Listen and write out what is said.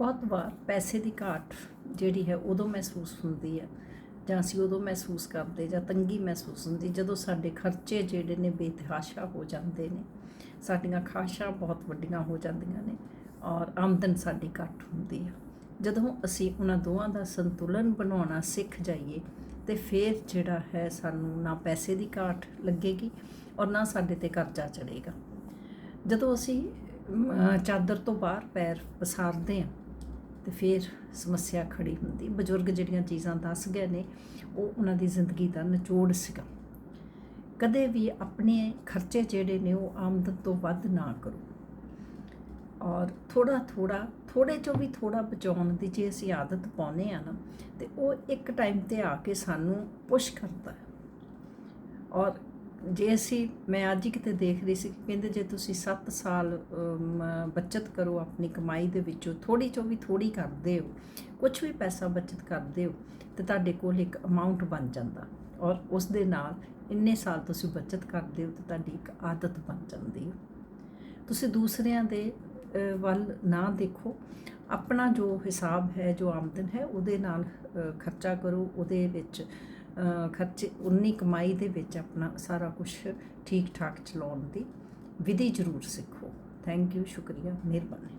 ਬਹੁਤ ਵਾਰ ਪੈਸੇ ਦੀ ਘਾਟ ਜਿਹੜੀ ਹੈ ਉਦੋਂ ਮਹਿਸੂਸ ਹੁੰਦੀ ਹੈ ਜਾਂ ਅਸੀਂ ਉਦੋਂ ਮਹਿਸੂਸ ਕਰਦੇ ਜਾਂ ਤੰਗੀ ਮਹਿਸੂਸ ਹੁੰਦੀ ਜਦੋਂ ਸਾਡੇ ਖਰਚੇ ਜਿਹੜੇ ਨੇ ਬੇਤਹਾਸ਼ਾ ਹੋ ਜਾਂਦੇ ਨੇ, ਸਾਡੀਆਂ ਖਾਸ਼ਾਂ ਬਹੁਤ ਵੱਡੀਆਂ ਹੋ ਜਾਂਦੀਆਂ ਨੇ ਔਰ ਆਮਦਨ ਸਾਡੀ ਘੱਟ ਹੁੰਦੀ ਹੈ। ਜਦੋਂ ਅਸੀਂ ਉਹਨਾਂ ਦੋਵਾਂ ਦਾ ਸੰਤੁਲਨ ਬਣਾਉਣਾ ਸਿੱਖ ਜਾਈਏ ਤੇ ਫਿਰ ਜਿਹੜਾ ਹੈ ਸਾਨੂੰ ਨਾ ਪੈਸੇ ਦੀ ਘਾਟ ਲੱਗੇਗੀ ਔਰ ਨਾ ਸਾਡੇ ਤੇ ਕਰਜ਼ਾ ਚੜੇਗਾ ਜਦੋਂ ਅਸੀਂ ਚਾਦਰ ਤੋਂ ਬਾਹਰ ਪੈਰ ਪਸਾਰਦੇ ਹਾਂ ਤੇ ਫਿਰ ਸਮੱਸਿਆ ਖੜੀ ਹੁੰਦੀ। ਬਜ਼ੁਰਗ ਜਿਹੜੀਆਂ ਚੀਜ਼ਾਂ ਦੱਸ ਗਏ ਨੇ, ਉਹ ਉਹਨਾਂ ਦੀ ਜ਼ਿੰਦਗੀ ਦਾ ਨਿਚੋੜ ਸੀਗਾ। ਕਦੇ ਵੀ ਆਪਣੇ ਖਰਚੇ ਜਿਹੜੇ ਨੇ, ਉਹ ਆਮਦਨ ਤੋਂ ਵੱਧ ਨਾ ਕਰੋ। ਔਰ ਥੋੜਾ ਥੋੜਾ ਥੋੜੇ ਚੋਂ ਵੀ ਥੋੜਾ ਬਚਾਉਣ ਦੀ ਜੇ ਅਸੀਂ ਆਦਤ ਪਾਉਨੇ ਆ ਨਾ, ਤੇ ਉਹ ਇੱਕ ਟਾਈਮ ਤੇ ਆ ਕੇ ਸਾਨੂੰ ਪੁਸ਼ ਕਰਦਾ ਹੈ। ਔਰ ਜੇ ਅਸੀਂ ਮੈਂ ਅੱਜ ਹੀ ਕਿਤੇ ਦੇਖ ਰਹੀ ਸੀ ਕਿ ਕਹਿੰਦੇ ਜੇ ਤੁਸੀਂ 7 ਸਾਲ ਅਮ, ਬਚਤ ਕਰੋ ਆਪਣੀ ਕਮਾਈ ਦੇ ਵਿੱਚੋਂ ਥੋੜੀ ਚੋਂ ਵੀ ਥੋੜੀ ਕਰਦੇ ਹੋ ਕੁਝ ਵੀ ਪੈਸਾ ਬਚਤ ਕਰਦੇ ਹੋ ਤੇ ਤੁਹਾਡੇ ਕੋਲ ਇੱਕ ਅਮਾਉਂਟ ਬਣ ਜਾਂਦਾ। ਔਰ ਉਸ ਦੇ ਨਾਲ ਇੰਨੇ ਸਾਲ ਤੁਸੀਂ ਬਚਤ ਕਰਦੇ ਹੋ ਤੇ ਤੁਹਾਡੀ ਇੱਕ ਆਦਤ ਬਣ ਜਾਂਦੀ ਹੈ। ਤੁਸੀਂ ਦੂਸਰਿਆਂ ਦੇ ਵੱਲ ਨਾ ਦੇਖੋ। ਆਪਣਾ ਜੋ ਹਿਸਾਬ ਹੈ ਜੋ ਆਮਦਨ ਹੈ ਉਹਦੇ ਨਾਲ ਖਰਚਾ ਕਰੋ ਉਹਦੇ ਵਿੱਚ ਖਰਚੇ, ਉਨੀ ਕਮਾਈ ਦੇ ਵਿੱਚ ਆਪਣਾ ਸਾਰਾ ਕੁਝ ਠੀਕ ਠਾਕ ਚਲਾਉਣ ਦੀ ਵਿਧੀ ਜ਼ਰੂਰ ਸਿੱਖੋ। ਥੈਂਕ ਯੂ ਸ਼ੁਕਰੀਆ, ਮਿਹਰਬਾਨੀ।